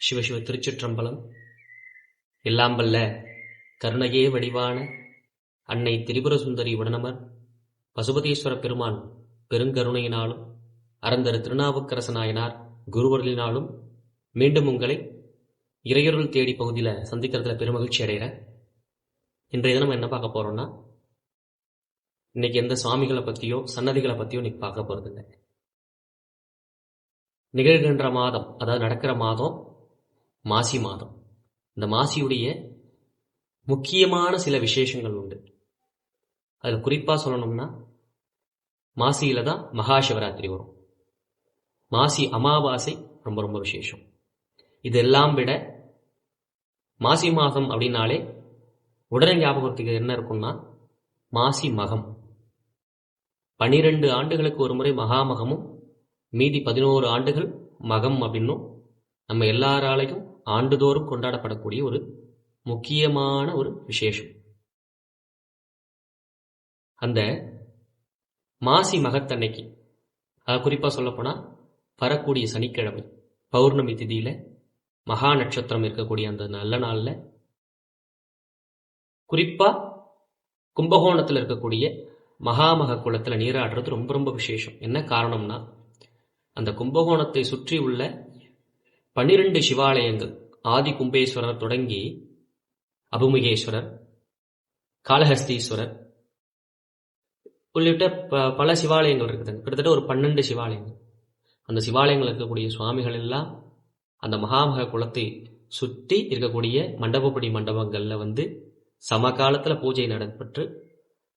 சிவசிவ திருச்சிற்றம்பலம். எல்லாம் வல்ல கருணையே வடிவான அன்னை திரிபுர சுந்தரி உடனமர் பசுபதீஸ்வர பெருமான் பெருங்கருணையினாலும் அறந்தரு திருநாவுக்கரசனாயனார் குருவர்களினாலும் மீண்டும் உங்களை இறையருள் தேடி பகுதியில் சந்திக்கிறதுல பெருமகிழ்ச்சி அடைகிறேன் இன்றைய தினம் என்ன பார்க்க போறோம்னா இன்னைக்கு எந்த சுவாமிகளை பற்றியோ சன்னதிகளை பற்றியோ இன்னைக்கு பார்க்க போகிறதில்லை நிகழ்கின்ற மாதம் அதாவது நடக்கிற மாதம் மாசி மாதம். இந்த மாசியுடைய முக்கியமான சில விசேஷங்கள் உண்டு. அதில் குறிப்பாக சொல்லணும்னா மாசியில தான் மகா சிவராத்திரி வரும். மாசி அமாவாசை ரொம்ப ரொம்ப விசேஷம். இதெல்லாம் விட மாசி மாதம் அப்படின்னாலே உடனே ஞாபகத்துக்கு என்ன இருக்கும்னா மாசி மகம். பனிரெண்டு ஆண்டுகளுக்கு ஒரு முறை மகாமகமும் மீதி பதினோரு ஆண்டுகள் மகம் அப்படின்னும் நம்ம எல்லாராலையும் ஆண்டுதோறும் கொண்டாடப்படக்கூடிய ஒரு முக்கியமான ஒரு விசேஷம். அந்த மாசி மகத்தன்னைக்கு அதை குறிப்பாக சொல்லப்போனால் வரக்கூடிய சனிக்கிழமை பௌர்ணமி திதியில் மகா நட்சத்திரம் இருக்கக்கூடிய அந்த நல்ல நாளில் குறிப்பாக கும்பகோணத்தில் இருக்கக்கூடிய மகாமக குளத்தில் நீராடுறது ரொம்ப ரொம்ப விசேஷம். என்ன காரணம்னா அந்த கும்பகோணத்தை சுற்றி உள்ள பன்னிரண்டு சிவாலயங்கள் ஆதி கும்பேஸ்வரர் தொடங்கி அபுமுகேஸ்வரர் காளஹஸ்தீஸ்வரர் உள்ளிட்ட ப பல சிவாலயங்கள் இருக்குது. கிட்டத்தட்ட ஒரு பன்னெண்டு சிவாலயங்கள். அந்த சிவாலயங்கள் இருக்கக்கூடிய சுவாமிகள் எல்லாம் அந்த மகாமக குளத்தை சுற்றி இருக்கக்கூடிய மண்டபப்படி மண்டபங்களில் வந்து சமகாலத்தில் பூஜை நடைபெற்று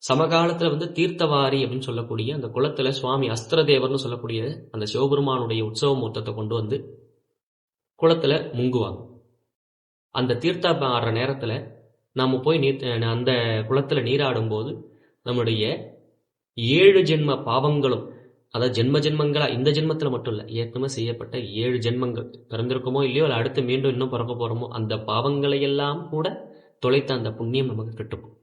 சமகாலத்தில் வந்து தீர்த்தவாரி அப்படின்னு சொல்லக்கூடிய அந்த குளத்தில் சுவாமி அஸ்திரதேவர்னு சொல்லக்கூடிய அந்த சிவபெருமானுடைய உற்சவ மூர்த்தத்தை கொண்டு வந்து குளத்தில் முங்குவாங்க. அந்த தீர்த்தம் ஆடுற நேரத்தில் நாம் போய் நீர் அந்த குளத்தில் நீராடும் போது நம்முடைய ஏழு ஜென்ம பாவங்களும் அதாவது ஜென்ம ஜென்மங்களா இந்த ஜென்மத்தில் மட்டும் இல்லை ஏற்கனவே செய்யப்பட்ட ஏழு ஜென்மங்கள் பிறந்திருக்கோமோ இல்லையோ இல்லை அடுத்து மீண்டும் இன்னும் பிறக்க போறோமோ, அந்த பாவங்களை எல்லாம் கூட தொலைத்த அந்த புண்ணியம் நமக்கு கிட்டும்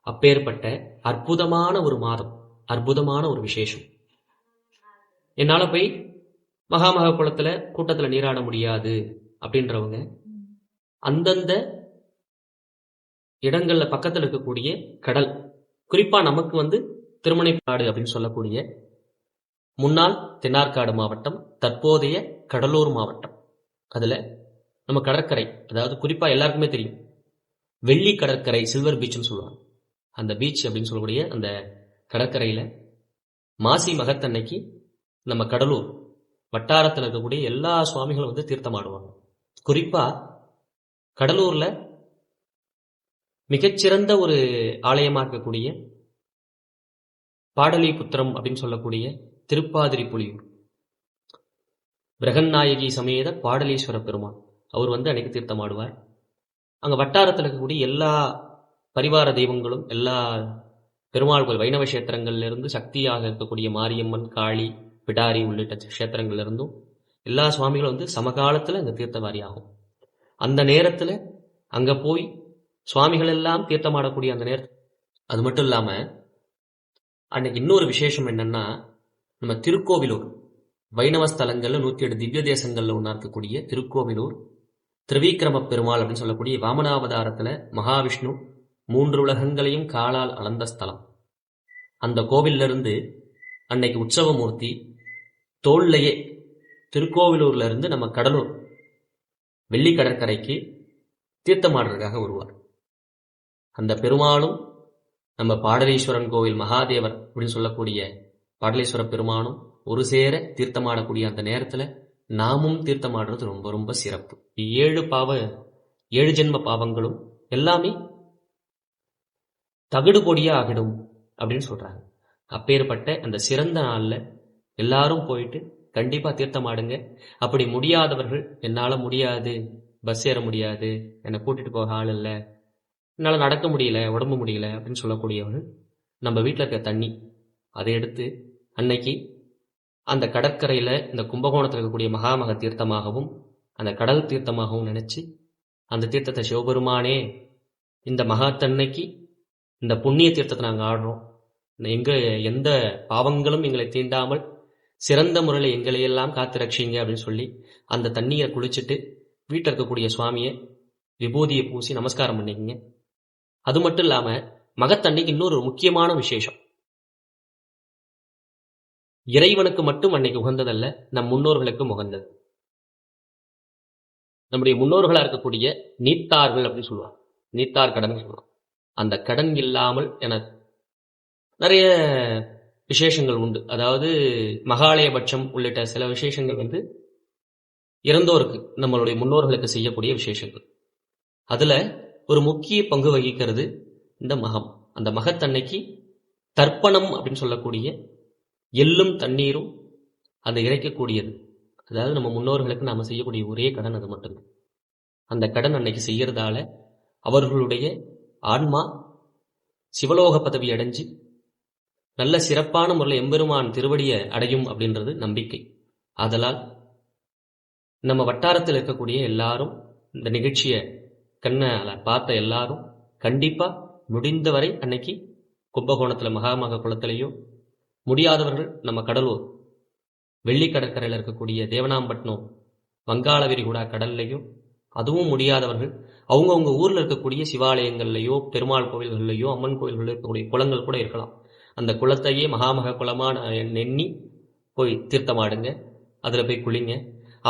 அப்பேற்பட்ட அற்புதமான ஒரு மாதம் அற்புதமான ஒரு விசேஷம். என்னால் போய் மகாமக குளத்துல கூட்டத்தில் நீராட முடியாது அப்படின்றவங்க அந்தந்த இடங்களில் பக்கத்தில் இருக்கக்கூடிய கடல் குறிப்பாக நமக்கு வந்து திருமணைக்காடு அப்படின்னு சொல்லக்கூடிய முன்னாள் தென்னார்காடு மாவட்டம் தற்போதைய கடலூர் மாவட்டம். அதில் நம்ம கடற்கரை அதாவது குறிப்பாக எல்லாருக்குமே தெரியும். வெள்ளி கடற்கரை சில்வர் பீச்னு சொல்லுவாங்க. அந்த பீச் அப்படின்னு சொல்லக்கூடிய அந்த கடற்கரையில் மாசி மகத்தன்னைக்கு நம்ம கடலூர் வட்டாரத்தில் இருக்கக்கூடிய எல்லா சுவாமிகளும் வந்து தீர்த்தமாடுவாங்க. குறிப்பா கடலூர்ல மிகச்சிறந்த ஒரு ஆலயமா இருக்கக்கூடிய பாடலிபுத்திரம் அப்படின்னு சொல்லக்கூடிய திருப்பாதிரி புலியூர் பிரகன்நாயகி சமேத பாடலீஸ்வர பெருமான். அவர் வந்து அன்னைக்கு தீர்த்தமாடுவார். அங்க வட்டாரத்தில் இருக்கக்கூடிய எல்லா பரிவார தெய்வங்களும் எல்லா பெருமாள் வைணவ கஷேத்திரங்கள்ல இருந்து சக்தியாக இருக்கக்கூடிய மாரியம்மன் காளி பிடாரி உள்ளிட்ட கஷேத்திரங்கள்ல இருந்தும் எல்லா சுவாமிகளும் வந்து சமகாலத்தில் அங்கே தீர்த்தவாரி ஆகும் அந்த நேரத்தில் அங்கே போய் சுவாமிகள் எல்லாம் தீர்த்தமாடக்கூடிய அந்த நேரம் அது மட்டும் இல்லாமல் அன்னைக்கு இன்னொரு விசேஷம் என்னன்னா நம்ம திருக்கோவிலூர் வைணவ ஸ்தலங்களில் நூற்றி எட்டு திவ்ய தேசங்கள்ல ஒன்றா இருக்கக்கூடிய திருக்கோவிலூர் திரிவிக்ரம பெருமாள் அப்படின்னு சொல்லக்கூடிய வாமனாவதாரத்துல மகாவிஷ்ணு மூன்று உலகங்களையும் காலால் அளந்த ஸ்தலம். அந்த கோவில்ல இருந்து அன்னைக்கு உற்சவமூர்த்தி தோல்லையே திருக்கோவிலூர்ல இருந்து நம்ம கடலூர் வெள்ளி கடற்கரைக்கு தீர்த்தமாடுறதுக்காக வருவார். அந்த பெருமாளும் நம்ம பாடலீஸ்வரன் கோவில் மகாதேவர் அப்படின்னு சொல்லக்கூடிய பாடலீஸ்வர பெருமானும் ஒரு சேர தீர்த்தமாடக்கூடிய அந்த நேரத்துல நாமும் தீர்த்தமாடுறது ரொம்ப ரொம்ப சிறப்பு. ஏழு பாவ ஏழு ஜென்ம பாவங்களும் எல்லாமே தகுடு பொடியா ஆகிடும் அப்படின்னு சொல்றாங்க. அப்பேற்பட்ட அந்த சிறந்த நாள்ல எல்லாரும் போயிட்டு கண்டிப்பா தீர்த்தமாடுங்க. அப்படி முடியாதவர்கள் என்னால முடியாது. பஸ் ஏற முடியாது. என்னை கூட்டிட்டு போக ஆள் இல்லை. என்னால் நடக்க முடியல உடம்பு முடியல அப்படின்னு சொல்லக்கூடியவர்கள் நம்ம வீட்டில் இருக்க தண்ணி அதை எடுத்து அன்னைக்கு அந்த கடற்கரையில் இந்த கும்பகோணத்தில் இருக்கக்கூடிய மகாமக தீர்த்தமாகவும் அந்த கடல் தீர்த்தமாகவும் நினச்சி அந்த தீர்த்தத்தை சிவபெருமானே இந்த மகாத்தன்னைக்கு இந்த புண்ணிய தீர்த்தத்தை நாங்கள் ஆடுறோம். எங்க எந்த பாவங்களும் எங்களை தீண்டாமல் சிறந்த முறையில் எங்களையெல்லாம் காத்து ரட்சிங்க அப்படின்னு சொல்லி அந்த தண்ணியை குளிச்சுட்டு வீட்டில் இருக்கக்கூடிய சுவாமியை விபூதியை பூசி நமஸ்காரம் பண்ணிக்கங்க. அது மட்டும் இல்லாம மகத்தன்னைக்கு இன்னொரு முக்கியமான விசேஷம். இறைவனுக்கு மட்டும் அன்னைக்கு உகந்ததல்ல நம் முன்னோர்களுக்கும் உகந்தது. நம்முடைய முன்னோர்களா இருக்கக்கூடிய நீத்தார்கள் அப்படின்னு சொல்லுவாங்க. நீத்தார் கடன் சொல்லுவாங்க. அந்த கடன் இல்லாமல் என நிறைய விசேஷங்கள் உண்டு. அதாவது மகாலயபட்சம் உள்ளிட்ட சில விசேஷங்கள் வந்து இறந்தோருக்கு நம்மளுடைய முன்னோர்களுக்கு செய்யக்கூடிய விசேஷங்கள். அதுல ஒரு முக்கிய பங்கு வகிக்கிறது இந்த மகம். அந்த மகத்தன்னைக்கு தர்ப்பணம் அப்படின்னு சொல்லக்கூடிய எள்ளும் தண்ணீரும் அந்த இறைக்கக்கூடியது. அதாவது நம்ம முன்னோர்களுக்கு நாம செய்யக்கூடிய ஒரே கடன் அது மட்டும்தான். அந்த கடன் அன்னைக்கு செய்யறதால அவர்களுடைய ஆன்மா சிவலோக பதவி அடைஞ்சு நல்ல சிறப்பான முறையில் எம்பெருமான் திருவடியை அடையும் அப்படின்றது நம்பிக்கை. ஆதலால் நம்ம வட்டாரத்தில் இருக்கக்கூடிய எல்லாரும் இந்த நிகழ்ச்சியை கண்ணால் பார்த்த எல்லாரும் கண்டிப்பாக முடிந்தவரை அன்னைக்கு கும்பகோணத்தில் மகாமக குளத்திலையும் முடியாதவர்கள் நம்ம கடலூர் வெள்ளி கடற்கரையில் இருக்கக்கூடிய தேவனாம்பட்டினம் வங்காள விரிகுடா கடல்லையும் அதுவும் முடியாதவர்கள் அவங்கவுங்க ஊரில் இருக்கக்கூடிய சிவாலயங்கள்லையோ பெருமாள் கோவில்கள்லையோ அம்மன் கோவில்களில் இருக்கக்கூடிய குளங்கள் கூட இருக்கலாம். அந்த குளத்தையே மகாமக குளமாக எண்ணி போய் தீர்த்தமாடுங்க. அதில் போய் குளிங்க.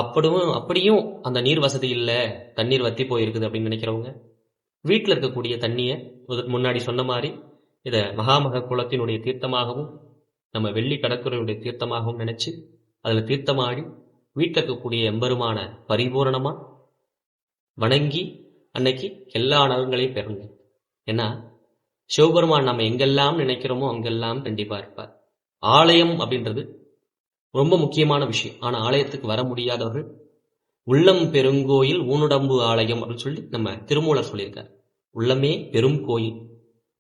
அப்படியும் அப்படியும் அந்த நீர் வசதி இல்லை. தண்ணீர் வத்தி போயிருக்குது அப்படின்னு நினைக்கிறவங்க வீட்டில் இருக்கக்கூடிய தண்ணியை முன்னாடி சொன்ன மாதிரி இதை மகாமக குளத்தினுடைய தீர்த்தமாகவும் நம்ம வெள்ளி கடற்கரையுடைய தீர்த்தமாகவும் நினச்சி அதில் தீர்த்தமாடி வீட்டில் இருக்கக்கூடிய எம்பெருமான பரிபூரணமாக வணங்கி அன்னைக்கு எல்லா நலன்களையும் பெறுங்க. ஏன்னா சிவபெருமான் நம்ம எங்கெல்லாம் நினைக்கிறோமோ அங்கெல்லாம் கண்டிப்பா இருப்பார். ஆலயம் அப்படின்றது ரொம்ப முக்கியமான விஷயம். ஆனா ஆலயத்துக்கு வர முடியாதவர்கள் உள்ளம் பெருங்கோயில் ஊனுடம்பு ஆலயம் அப்படின்னு சொல்லி நம்ம திருமூலர் சொல்லியிருக்கார். உள்ளமே பெரும் கோயில்.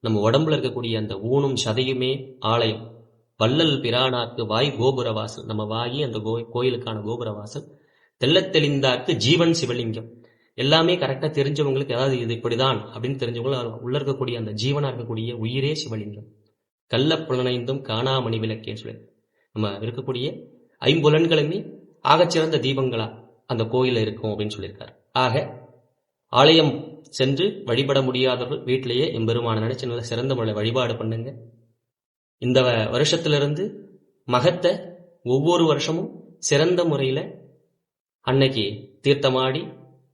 நம்ம உடம்புல இருக்கக்கூடிய அந்த ஊனும் சதையுமே ஆலயம். வள்ளல் பிரானார்க்கு வாய் கோபுர வாசல். நம்ம வாயி அந்த கோயிலுக்கான கோபுர வாசல். தெள்ளத் தெளிந்தார்க்கு ஜீவன் சிவலிங்கம். எல்லாமே கரெக்டா தெரிஞ்சவங்களுக்கு ஏதாவது இது இப்படிதான் அப்படின்னு தெரிஞ்சவங்க உள்ள இருக்கக்கூடிய அந்த ஜீவனா இருக்கக்கூடிய உயிரே சிவலிங்கம். கள்ள புலனைந்தும் காணாமணி விளக்கேன்னு சொல்லி நம்ம இருக்கக்கூடிய ஐம்புலன்களுமே ஆகச்சிறந்த தீபங்களா அந்த கோயில இருக்கும் அப்படின்னு சொல்லியிருக்காரு. ஆக ஆலயம் சென்று வழிபட முடியாதவர்கள் வீட்டிலேயே எம்பெருமான நினைச்சு நல்ல சிறந்த முறையில் வழிபாடு பண்ணுங்க. இந்த வருஷத்திலிருந்து மகத்தை ஒவ்வொரு வருஷமும் சிறந்த முறையில அன்னைக்கு தீர்த்தமாடி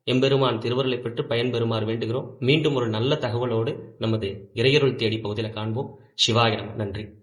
எம்பெருமான் திருவருளை பெற்று பயன்பெறுமாறு வேண்டுகிறோம். மீண்டும் ஒரு நல்ல தகவலோடு நமது இறையருள் தேடி பகுதியில் காண்போம். சிவாயிடம் நன்றி.